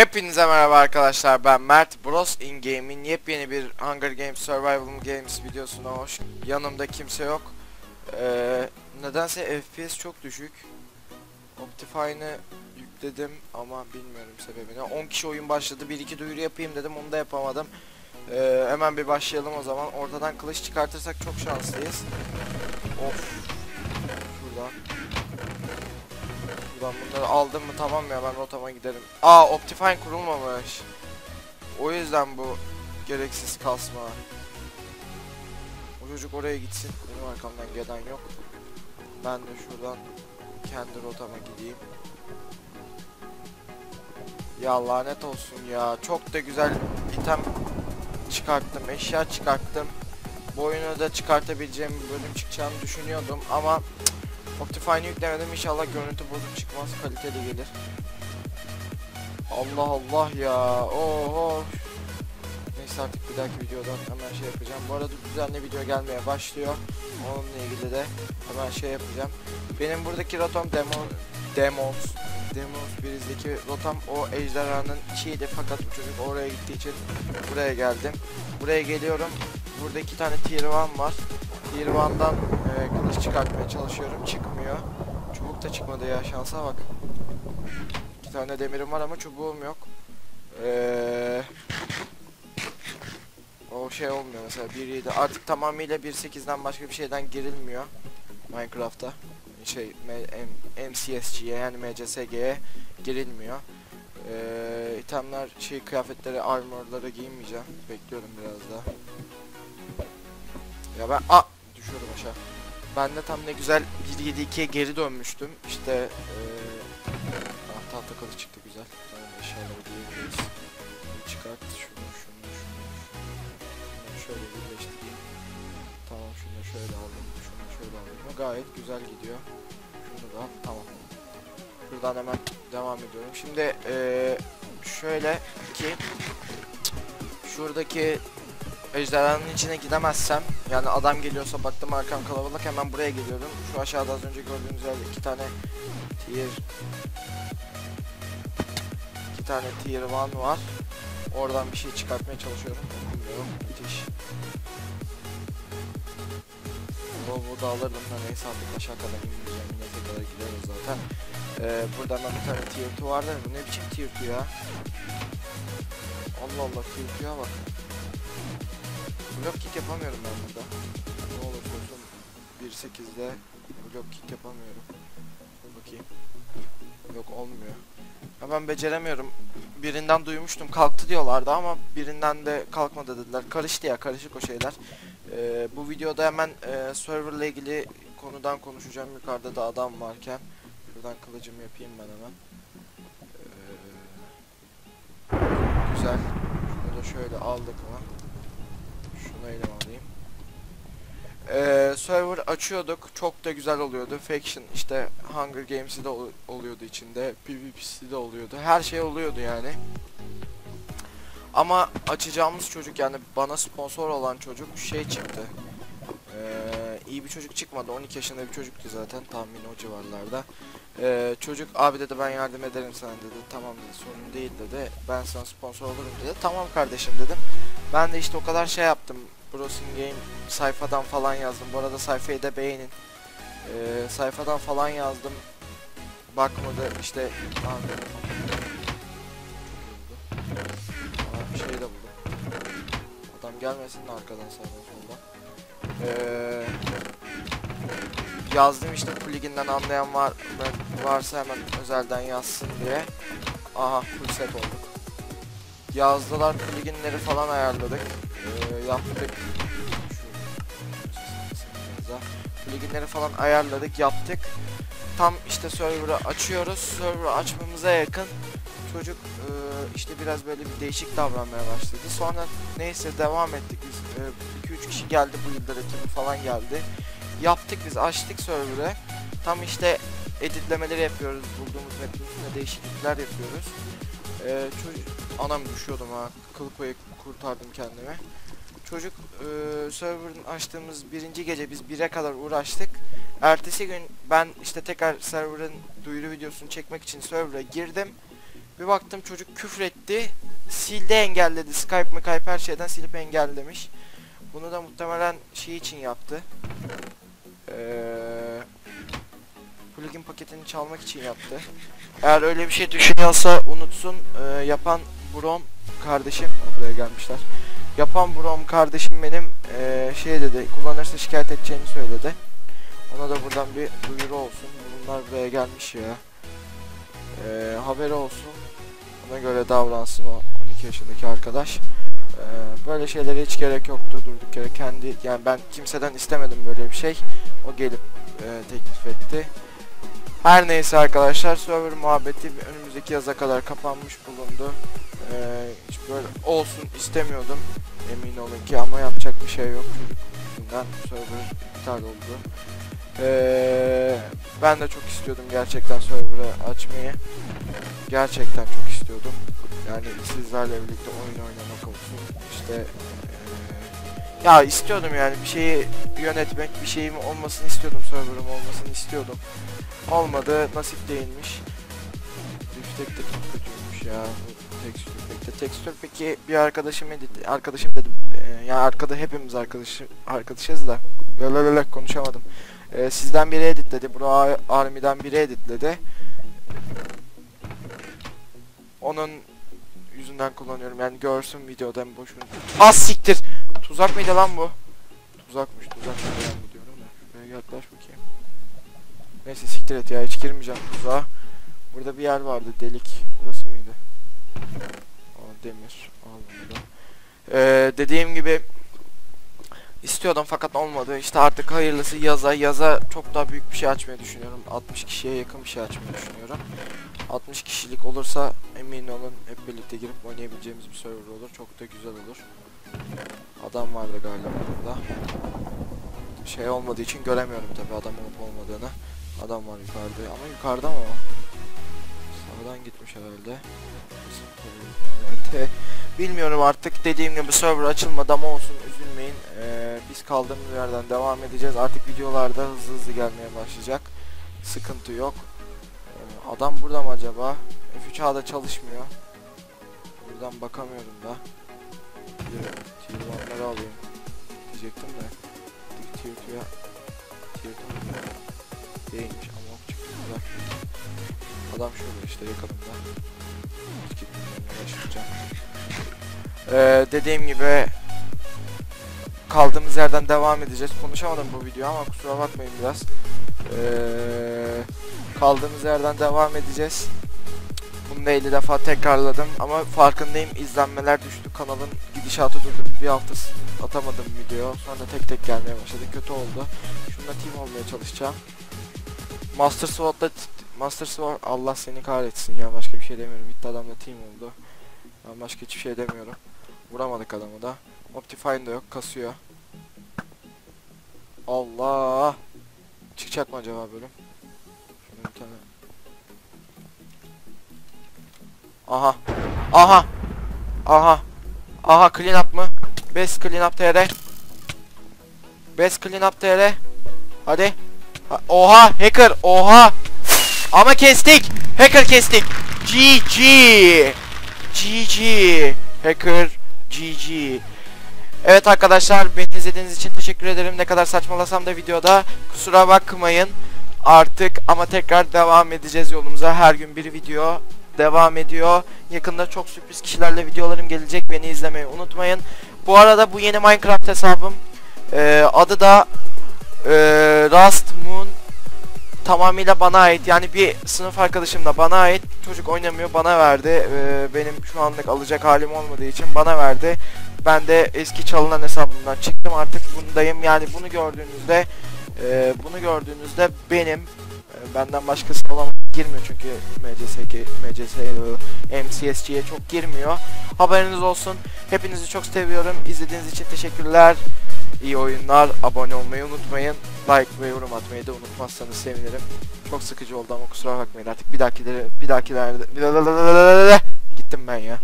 Hepinize merhaba arkadaşlar ben Mert. Bros in Game'in yepyeni bir Hunger Games Survival Games videosuna hoş yanımda kimse yok. Ee, nedense FPS çok düşük. Optifine'ı yükledim ama bilmiyorum sebebini. 10 kişi oyun başladı 1-2 duyuru yapayım dedim onu da yapamadım. Ee, hemen bir başlayalım o zaman. Ortadan kılıç çıkartırsak çok şanslıyız. Of Buradan bunları aldım mı tamam ya ben rotama giderim. Aa Optifine kurulmamış. O yüzden bu gereksiz kasma. O çocuk oraya gitsin. Benim arkamdan gelen yok. Ben de şuradan kendi rotama gideyim. Ya lanet olsun ya. Çok da güzel item çıkarttım. Eşya çıkarttım. Bu oyunu da çıkartabileceğim bir bölüm çıkacağını düşünüyordum ama Optifine'i yüklemedim inşallah görüntü bozuk çıkmaz kaliteli gelir. Allah Allah ya. Oho. Neyse artık bir dahaki videodan hemen şey yapacağım. Bu arada düzenli video gelmeye başlıyor. Onunla ilgili de hemen şey yapacağım. Benim buradaki rotam demo Demons Demons birizdeki rotam o ejderhanın içiydi fakat bu çocuk oraya gittiği için buraya geldim. Buraya geliyorum. Burada iki tane tier 1 var. 1'dan e, kılıç çıkartmaya çalışıyorum. Çıkmıyor. Çubuk da çıkmadı ya şansa bak. İki tane demirim var ama çubuğum yok. Eee o şey olmuyor mesela 1.7 artık tamamıyla 1.8'den başka bir şeyden girilmiyor Minecraft'ta şey MCSG'ye yani MCSG'ye girilmiyor ee, itemler şey kıyafetleri armorları giymeyeceğim bekliyorum biraz daha ya ben a düşüyorum aşağı. Ben de tam ne güzel 1.7.2'ye geri dönmüştüm. İşte ee, ah, tahta kılıç çıktı güzel. Tamam eşyaları giyebiliriz Bir çıkart şunu şunu şunu şunu şöyle birleştireyim. Tamam şunu şöyle aldım şunu şöyle aldım gayet güzel gidiyor. Şunu da tamam. Buradan hemen devam ediyorum. Şimdi ee, şöyle ki şuradaki ejderhanın içine gidemezsem yani adam geliyorsa baktım arkam kalabalık hemen buraya geliyorum. Şu aşağıda az önce gördüğünüz yerde iki tane tier iki tane tier 1 var. Oradan bir şey çıkartmaya çalışıyorum. Bilmiyorum müthiş. Bu burada alırdım da neyse artık aşağı kadar inmeyeceğim. Yine kadar gideriz zaten. Ee, burada bir tane tier 2 vardı bu ne biçim tier 2 ya? Allah Allah tier 2'ya bak Block kick yapamıyorum ben burada. Ne olursa olsun 1.8'de block kick yapamıyorum. Bakayım. Yok olmuyor. Ya ben beceremiyorum. Birinden duymuştum kalktı diyorlardı ama birinden de kalkmadı dediler. Karıştı ya karışık o şeyler. Ee, bu videoda hemen e, server ile ilgili konudan konuşacağım. Yukarıda da adam varken. Şuradan kılıcımı yapayım ben hemen. Ee, güzel. Şunu da şöyle aldık mı? Elim alayım. Ee, server açıyorduk. Çok da güzel oluyordu. Faction işte Hunger Games'i de ol oluyordu içinde. PvP'si de oluyordu. Her şey oluyordu yani. Ama açacağımız çocuk yani bana sponsor olan çocuk şey çıktı. Ee, iyi bir çocuk çıkmadı. 12 yaşında bir çocuktu zaten tahmin o civarlarda. Ee, çocuk abi dedi ben yardım ederim sana dedi. Tamam dedi sorun değil dedi. Ben sana sponsor olurum dedi. Tamam kardeşim dedim. Ben de işte o kadar şey yaptım. Browsing Game sayfadan falan yazdım. Bu arada sayfayı da beğenin. Ee, sayfadan falan yazdım. Bakmadı işte. Aa, bir şey de buldum. Adam gelmesin de arkadan sağdan soldan. Ee, yazdım işte pluginden anlayan var varsa hemen özelden yazsın diye. Aha full set olduk. Yazdılar pluginleri falan ayarladık. Ee, yaptık. Pluginleri falan ayarladık yaptık. Tam işte server'ı açıyoruz. Server'ı açmamıza yakın çocuk e, işte biraz böyle bir değişik davranmaya başladı. Sonra neyse devam ettik biz. 2-3 kişi geldi bu yıllar ekibi falan geldi. Yaptık biz açtık server'ı. Tam işte editlemeleri yapıyoruz. Bulduğumuz map'in değişiklikler yapıyoruz. Ee, çocuk anam düşüyordum ha. Kıl koyu kurtardım kendime. Çocuk e, server'ın açtığımız birinci gece biz 1'e kadar uğraştık. Ertesi gün ben işte tekrar server'ın duyuru videosunu çekmek için server'a girdim. Bir baktım çocuk küfretti. Sildi engelledi. Skype mı Skype her şeyden silip engellemiş. Bunu da muhtemelen şey için yaptı. Eee plugin paketini çalmak için yaptı. Eğer öyle bir şey düşünüyorsa unutsun. Eee, yapan Brom kardeşim buraya gelmişler. Yapan Brom kardeşim benim eee, şey dedi. Kullanırsa şikayet edeceğini söyledi. Ona da buradan bir duyuru olsun. Bunlar buraya gelmiş ya. Eee haberi olsun. Ona göre davransın o 12 yaşındaki arkadaş. Eee, böyle şeylere hiç gerek yoktu. Durduk yere kendi yani ben kimseden istemedim böyle bir şey. O gelip eee, teklif etti. Her neyse arkadaşlar server muhabbeti önümüzdeki yaza kadar kapanmış bulundu. Eee, hiç böyle olsun istemiyordum. Emin olun ki ama yapacak bir şey yok. Çocuk yüzünden server iptal oldu. Eee, ben de çok istiyordum gerçekten server'ı açmayı. Gerçekten çok istiyordum. Yani sizlerle birlikte oyun oynamak olsun. İşte eee, ya istiyordum yani bir şeyi yönetmek, bir şeyim olmasını istiyordum, server'ım olmasını istiyordum. Olmadı, nasip değilmiş. Biftek de çok kötüymüş ya tekstür peki. Tekstür peki bir arkadaşım edit, arkadaşım dedim. Eee yani arkada hepimiz arkadaşı, arkadaşız da. Böyle konuşamadım. Eee, sizden biri editledi, Bro Army'den biri editledi. Onun yüzünden kullanıyorum yani görsün videoda hem boşuna. Az siktir. Tuzak mıydı lan bu? Tuzakmış tuzak mıydı lan bu diyorum da. Şuraya yaklaş bakayım. Neyse siktir et ya hiç girmeyeceğim tuzağa. Burada bir yer vardı delik. Burası mıydı? Aa demir. Al bunu. Ee, dediğim gibi istiyordum fakat olmadı. İşte artık hayırlısı yaza. Yaza çok daha büyük bir şey açmayı düşünüyorum. 60 kişiye yakın bir şey açmayı düşünüyorum. 60 kişilik olursa emin olun hep birlikte girip oynayabileceğimiz bir server olur. Çok da güzel olur. Adam vardı galiba burada. Şey olmadığı için göremiyorum tabi adam olup olmadığını. Adam var yukarıda ama yukarıda mı o? Sağdan gitmiş herhalde. Bilmiyorum artık dediğim gibi server açılmadı ama olsun üzülmeyin. Ee, biz kaldığımız yerden devam edeceğiz. Artık videolarda hızlı hızlı gelmeye başlayacak. Sıkıntı yok. Ee, adam burada mı acaba? F3A'da çalışmıyor. Buradan bakamıyorum da. Tier 1'ları alayım. Diyecektim de. Tier 2'ya Tier 2 değilmiş ama çıktı güzel. Adam şurada işte yakınımda. Uğraşmayacağım. Ee, dediğim gibi kaldığımız yerden devam edeceğiz. Konuşamadım bu video ama kusura bakmayın biraz. Ee, kaldığımız yerden devam edeceğiz. Bunu da 50 defa tekrarladım ama farkındayım izlenmeler düştü. Kanalın gidişatı durdu. Bir hafta atamadım video. Sonra tek tek gelmeye başladı. Kötü oldu. Şununla team olmaya çalışacağım. Master Sword'da t- Master Sword Allah seni kahretsin ya başka bir şey demiyorum. Bitti adamla team oldu. Ben başka hiçbir şey demiyorum. Vuramadık adamı da. Optifine de yok. Kasıyor. Allah. Çıkacak mı acaba bölüm? Şöyle bir tane. Aha. Aha. Aha. Aha clean up mı? Best clean up TR. Best clean up TR. Hadi. Ha- Oha hacker. Oha. Ama kestik. Hacker kestik. GG. GG. Hacker GG. Evet arkadaşlar beni izlediğiniz için teşekkür ederim. Ne kadar saçmalasam da videoda kusura bakmayın. Artık ama tekrar devam edeceğiz yolumuza. Her gün bir video devam ediyor. Yakında çok sürpriz kişilerle videolarım gelecek. Beni izlemeyi unutmayın. Bu arada bu yeni Minecraft hesabım. Ee, adı da ee, Rust Moon tamamıyla bana ait. Yani bir sınıf arkadaşım da bana ait. Çocuk oynamıyor bana verdi. Ee, benim şu anlık alacak halim olmadığı için bana verdi. Ben de eski çalınan hesabımdan çıktım artık bundayım. Yani bunu gördüğünüzde e, bunu gördüğünüzde benim e, benden başkası olamaz girmiyor çünkü MCSG, MCS, MCSG'ye çok girmiyor. Haberiniz olsun. Hepinizi çok seviyorum. İzlediğiniz için teşekkürler. İyi oyunlar. Abone olmayı unutmayın. Like ve yorum atmayı da unutmazsanız sevinirim. Çok sıkıcı oldu ama kusura bakmayın artık bir dahakilere bir dahakilerde gittim ben ya.